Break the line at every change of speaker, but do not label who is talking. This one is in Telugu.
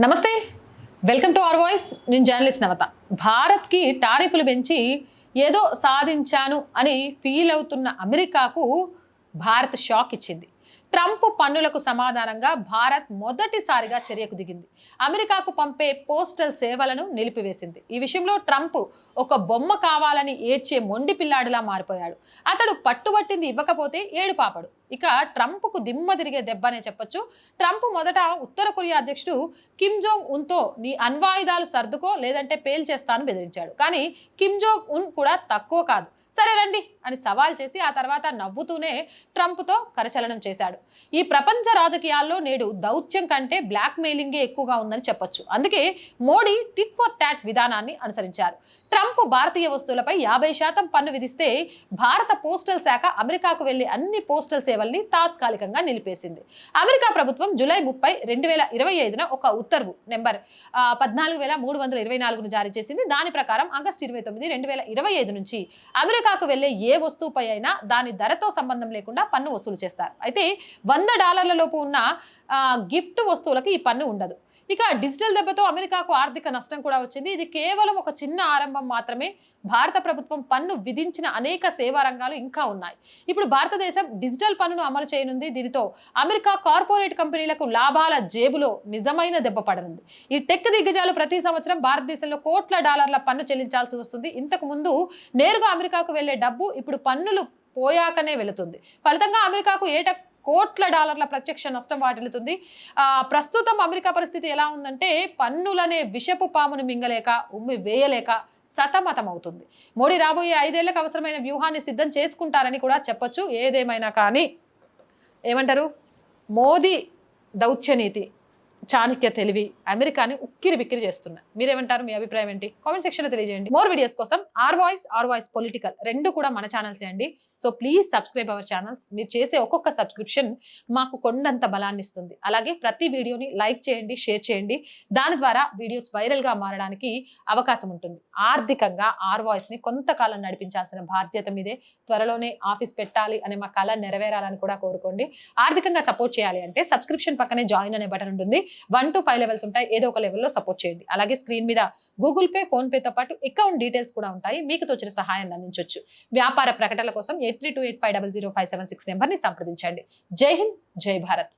నమస్తే. వెల్కమ్ టు అవర్ వాయిస్ నేను జర్నలిస్ట్ నవత. భారత్కి టారిఫ్లు పెంచి ఏదో సాధించాను అని ఫీల్ అవుతున్న అమెరికాకు భారత్ షాక్ ఇచ్చింది. ట్రంప్ పన్నులకు సమాధానంగా భారత్ మొదటిసారిగా చర్యకు దిగింది. అమెరికాకు పంపే పోస్టల్ సేవలను నిలిపివేసింది. ఈ విషయంలో ట్రంప్ ఒక బొమ్మ కావాలని ఏడ్చే మొండి పిల్లాడిలా మారిపోయాడు. అతడు పట్టుబట్టింది ఇవ్వకపోతే ఏడు పాపడు ఇక ట్రంప్కు దిమ్మ తిరిగే దెబ్బనే చెప్పొచ్చు. ట్రంప్ మొదట ఉత్తర కొరియా అధ్యక్షుడు కిమ్ జోంగ్ ఉన్తో నీ అణ్వాయుధాలు సర్దుకో లేదంటే పేల్చేస్తాను బెదిరించాడు. కానీ కిమ్ జోంగ్ ఉన్ కూడా తక్కువ కాదు. సరే రండి అని సవాల్ చేసి ఆ తర్వాత నవ్వుతూనే ట్రంప్తో కరచలనం చేశాడు. ఈ ప్రపంచ రాజకీయాల్లో నేడు దౌత్యం కంటే బ్లాక్ మెయిలింగే ఎక్కువగా ఉందని చెప్పొచ్చు. అందుకే మోడీ టిట్ ఫర్ టాట్ విధానాన్ని అనుసరించారు. ట్రంప్ భారతీయ వస్తువులపై యాభై శాతం పన్ను విధిస్తే భారత పోస్టల్ శాఖ అమెరికాకు వెళ్ళే అన్ని పోస్టల్ సేవల్ని తాత్కాలికంగా నిలిపేసింది. అమెరికా ప్రభుత్వం జూలై ముప్పై రెండు వేల ఇరవై ఐదున ఒక ఉత్తర్వు నెంబర్ పద్నాలుగు వేల మూడు వందల ఇరవై నాలుగును జారీ చేసింది. దాని ప్రకారం ఆగస్టు ఇరవై తొమ్మిది రెండు వేల ఇరవై ఐదు నుంచి అమెరికాకు వెళ్ళే ఏ వస్తువుపై అయినా దాని ధరతో సంబంధం లేకుండా పన్ను వసూలు చేస్తారు. అయితే వంద డాలర్ల లోపు ఉన్న గిఫ్ట్ వస్తువులకు ఈ పన్ను ఉండదు. ఇక డిజిటల్ దెబ్బతో అమెరికాకు ఆర్థిక నష్టం కూడా వచ్చింది. ఇది కేవలం ఒక చిన్న ఆరంభం మాత్రమే. భారత ప్రభుత్వం పన్ను విధించిన అనేక సేవా రంగాలు ఇంకా ఉన్నాయి. ఇప్పుడు భారతదేశం డిజిటల్ పన్నును అమలు చేయనుంది. దీనితో అమెరికా కార్పొరేట్ కంపెనీలకు లాభాల జేబులో నిజమైన దెబ్బ పడనుంది. ఈ టెక్ దిగ్గజాలు ప్రతి సంవత్సరం భారతదేశంలో కోట్ల డాలర్ల పన్ను చెల్లించాల్సి వస్తుంది. ఇంతకు ముందు నేరుగా అమెరికాకు వెళ్ళే డబ్బు ఇప్పుడు పన్నులు పోయాకనే వెళుతుంది. ఫలితంగా అమెరికాకు ఏటా కోట్ల డాలర్ల ప్రత్యక్ష నష్టం వాటిల్లుతుంది. ప్రస్తుతం అమెరికా పరిస్థితి ఎలా ఉందంటే పన్నులనే విషపు పామును మింగలేక ఉమ్మి వేయలేక సతమతం అవుతుంది మోడీ రాబోయే ఐదేళ్ళకు అవసరమైన వ్యూహాన్ని సిద్ధం చేసుకుంటారని కూడా చెప్పొచ్చు. ఏదేమైనా కానీ ఏమంటారు? మోదీ దౌత్యనీతి చాణక్య తెలివి అమెరికాని ఉక్కిరి బిక్కిరి చేస్తున్నాయి మీరేమంటారు? మీ అభిప్రాయం ఏంటి? కామెంట్ సెక్షన్లో తెలియజేయండి. మోర్ వీడియోస్ కోసం R voice R voice political రెండు కూడా మన ఛానల్స్ అండి so please subscribe our channels. మీరు చేసే ఒక్కొక్క సబ్స్క్రిప్షన్ మాకు కొండంత బలాన్ని ఇస్తుంది. అలాగే ప్రతి వీడియోని లైక్ చేయండి షేర్ చేయండి. దాని ద్వారా వీడియోస్ వైరల్గా మారడానికి అవకాశం ఉంటుంది. ఆర్థికంగా ఆర్ వాయిస్ని కొంతకాలం నడిపించాల్సిన బాధ్యత మీదే. త్వరలోనే ఆఫీస్ పెట్టాలి అనే మా కళ నెరవేరాలని కూడా కోరుకోండి. ఆర్థికంగా సపోర్ట్ చేయాలి అంటే సబ్స్క్రిప్షన్ పక్కనే జాయిన్ అనే బటన్ ఉంటుంది. వన్ టు ఫైవ్ లెవెల్స్ ఉంటాయి. ఏదో ఒక లెవెల్లో సపోర్ట్ చేయండి. అలాగే స్క్రీన్ మీద గూగుల్ పే ఫోన్ పేతో పాటు అకౌంట్ డీటెయిల్స్ కూడా ఉంటాయి. మీకు తోచిన సహాయాన్ని అందించవచ్చు వ్యాపార ప్రకటనల కోసం eight three two eight five double zero five seven six నెంబర్ని సంప్రదించండి. జై హింద్ జై భారత్.